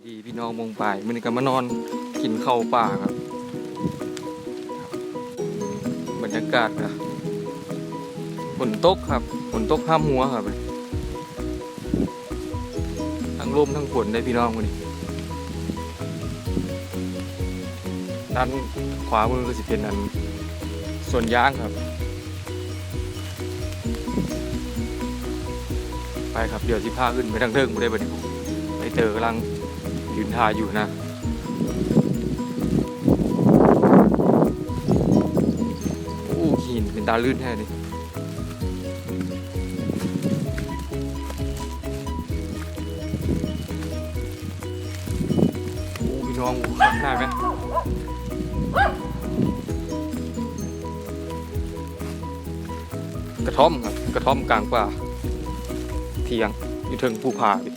ายดีพี่น้องมงป่ายมันก็มานอนกินข้าวป่าครับ บรรยากาศนะฝนตกครับฝนตกห้ามหัวครับ ทั้งลมทั้งฝนได้พี่น้องวันนี้ด้านขวามือก็จะเป็นอันส่วนยางครับ ไปครับเดี๋ยวที่พาขึ้นไปทางเทิงไม่ได้บัดนี้ผมไปเจอกำลัง ยืนทาอยู่นะโอ้หินเป็นตาลื่นแท้นี่โอ้พี่น้องโอ้ข้างหน้าไหมกระท่อมครับ กระท่อมกลางป่าเทียงอยู่เทิงภูผาพี่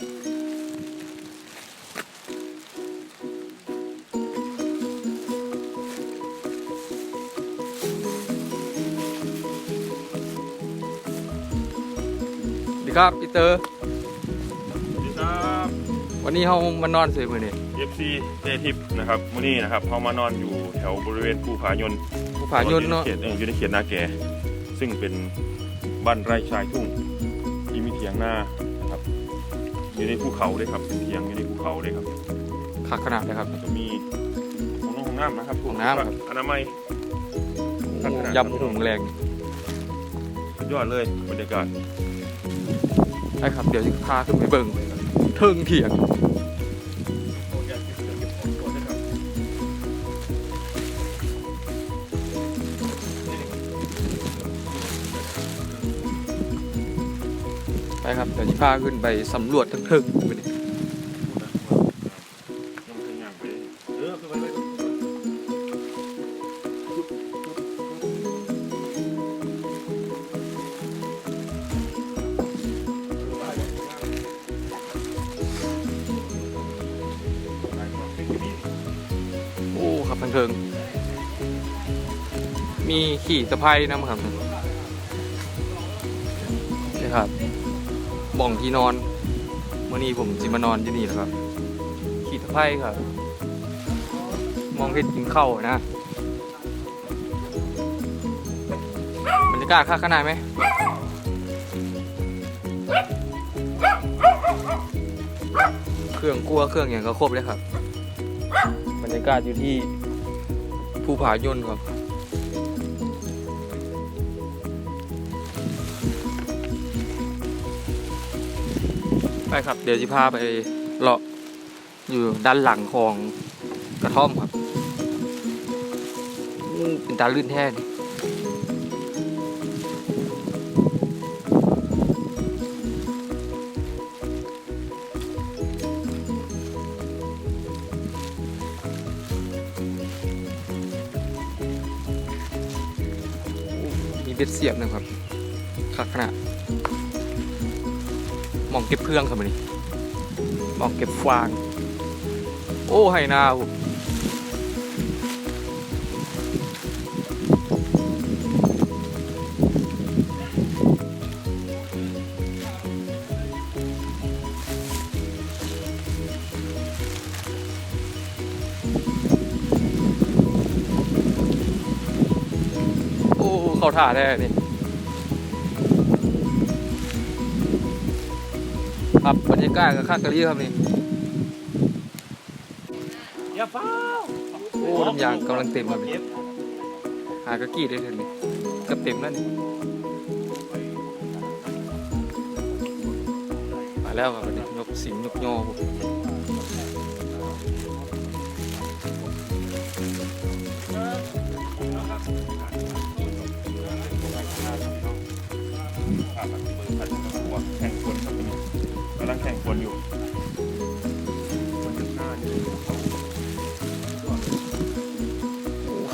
ครับพี่เตอร์สวัสดีครับวันนี้เรามานอนเสยมือนี่ FC เจทิปนะครับมื้อนี้นะครับเขามานอนอยู่แถวบริเวณภูผายนภูผายนเนาะ อยู่ใเขตเอออยู่ในเขตนาแก่ ซึ่งเป็นบ้านไร่ชายทุ่งที่มีเถียงนานะครับอยู่ในภูเขาเลยครับเป็นเถียงอยู่ในภูเขาเลยครับคักขนาดเลยครับแล้วก็มีห้องน้องห้องน้ำนะครับห้องน้ำครับ อนามัยคักขนาดยำหุ่งแรง สุดยอดเลยบรรยากาศ ได้ครับ เดี๋ยวจะพาขึ้นไปเบิ่งเทิงเถียงไปครับ เดี๋ยวจะพาขึ้นไปสำรวจทั้งเทิงไปนี่ยั ครับทั้งเทิง มีขี่สะพายนะครับนี่ครับบ่องที่นอนวันนี้ผมจิมานอนที่นี่แหละครับ ขี่สะพายครับ มองเห็นกินข้าวนะบรรยากาศข้าขนาดไหมเครื่องกลัวเครื่องอย่างก็ครบเลยครับ บรรยากาศอยู่ที่ ภูผายนครับ ไปครับ เดี๋ยวจะพาไปเลาะอยู่ด้านหลังของกระท่อมครับ เป็นตาลื่นแท้นี่ เบ็ดเสียบนะครับคักขนาดมองเก็บเพื่องครับมันนี่มองเก็บฟาง โอ้ไหนาผม เขาถ่าได้นี่ครับบรรยากาศกับข้างกะลีครับนี่อย่าเฝ้าโอ้น้ำยางกำลังเต็มครับนี่หากระกี้ได้เลยนี่เกับเต็มแล้วนี่มาแล้วครับวันนี้ยกสิงยกย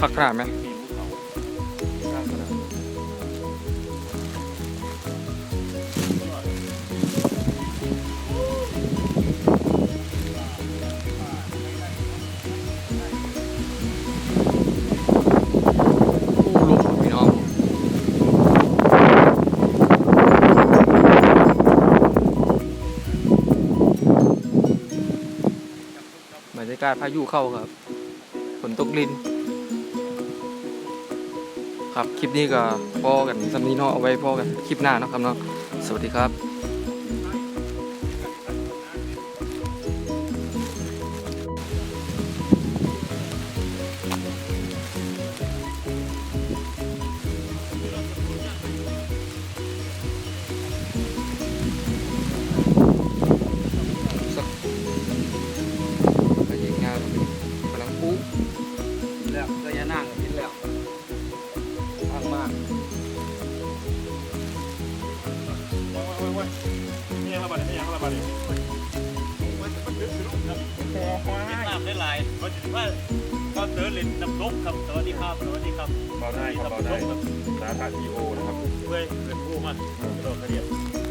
คักขนาดไหมบรรยากาศพายุเข้าครับ ฝนตกลิน ครับ คลิปนี้ก็พอกันสำนีเนาะเอาไว้พอกันคลิปหน้าเนาะครับเนาะสวัสดีครับ วันที่ว่าก็เดินเล่นน้ำตกครับสวัสดีครับสวัสดีครับเบาได้ครับเบาได้สาขาทีโอนะครับเพื่อนเพื่อนผู้มากระโดดกระเดียบสนุกน้องอัน